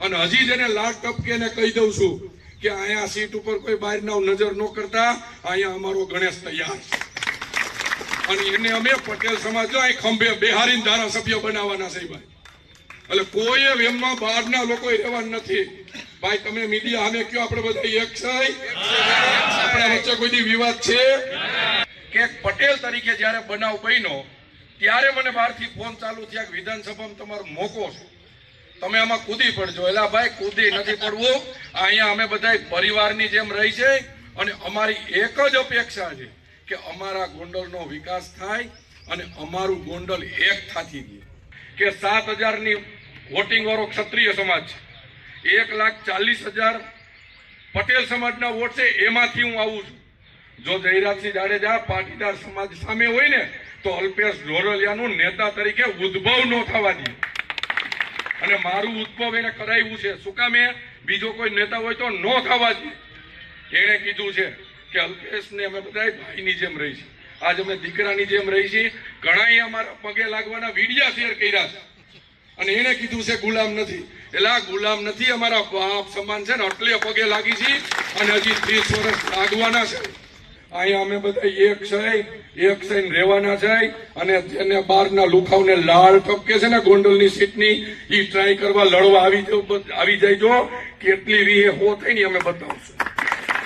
અને હજી જેને લાડ ટપકે એને કહી દઉં છું કે અહીંયા સીટ ઉપર કોઈ બહારના નજર ન કરતા અહીંયા અમારો ગણેશ તૈયાર છે. અને એને અમે પટેલ સમાજ જો અહીં ખંભે બેહારીને ધારાસભ્ય બનાવવાના છે ભાઈ. એટલે કોઈ એમમાં બહારના લોકો રહેવા નથી. ભાઈ તમે મીડિયા અમે કયો આપણે બધા એક છે? આપણા વચ્ચે કોઈ વિવાદ છે? કે પટેલ તરીકે જ્યારે બનાવ બન્યો ત્યારે મને બહારથી ફોન ચાલુ થયા કે વિધાનસભામાં તમારો મોકો છે. તમે આમાં કૂદી પડજો. એલા ભાઈ, કૂદી નથી પડવું. અહીંયા અમે બધા પરિવારની જેમ રહી છે. અને અમારી એક જ અપેક્ષા છે કે અમારા ગોંડલનો વિકાસ થાય અને અમારું ગોંડલ એક થાતી ગયું. કે સાત હજારની વોટિંગ વાળો ક્ષત્રિય સમાજ છે. એક લાખ ચાલીસ હજાર પટેલ સમાજના વોટ છે, એમાંથી હું આવું છું. જો જયરાજસિંહ જાડેજા પાટીદાર સમાજ સામે હોય ને, તો અલ્પેશ ઢોરલિયાનું નેતા તરીકે ઉદ્ભવ ન થવા દે. અને મારું ઉદ્ભવ એને કરાવ્યું છે. શું કામ એ? બીજો કોઈ નેતા હોય તો ન થવા જોઈએ એણે કીધું છે કે અલ્પેશને અમે બધા ભાઈની જેમ રહી છે આજ અમે દીકરાની જેમ રહી છીએ. ઘણા અમારા પગે લાગવાના વિડિયા શેર કર્યા છે. અને એને કીધું છે, ગુલામ નથી. એટલે આ ગુલામ નથી અમારા બાપ સમાન છે ને, એટલે પગે લાગી છે અને હજી ત્રીસ વર્ષ લાગવાના છે. અહીંયા અમે બધા એક છે એક થઈને રહેવાના છે અને જેને બહારના લુખાવને લાલ ટપકે છે ને ગોંડલની સીટની એ ટ્રાય કરવા લડવા આવી આવી જાય જો, કેટલી રીહે હો થઈ ને અમે બતાવશું.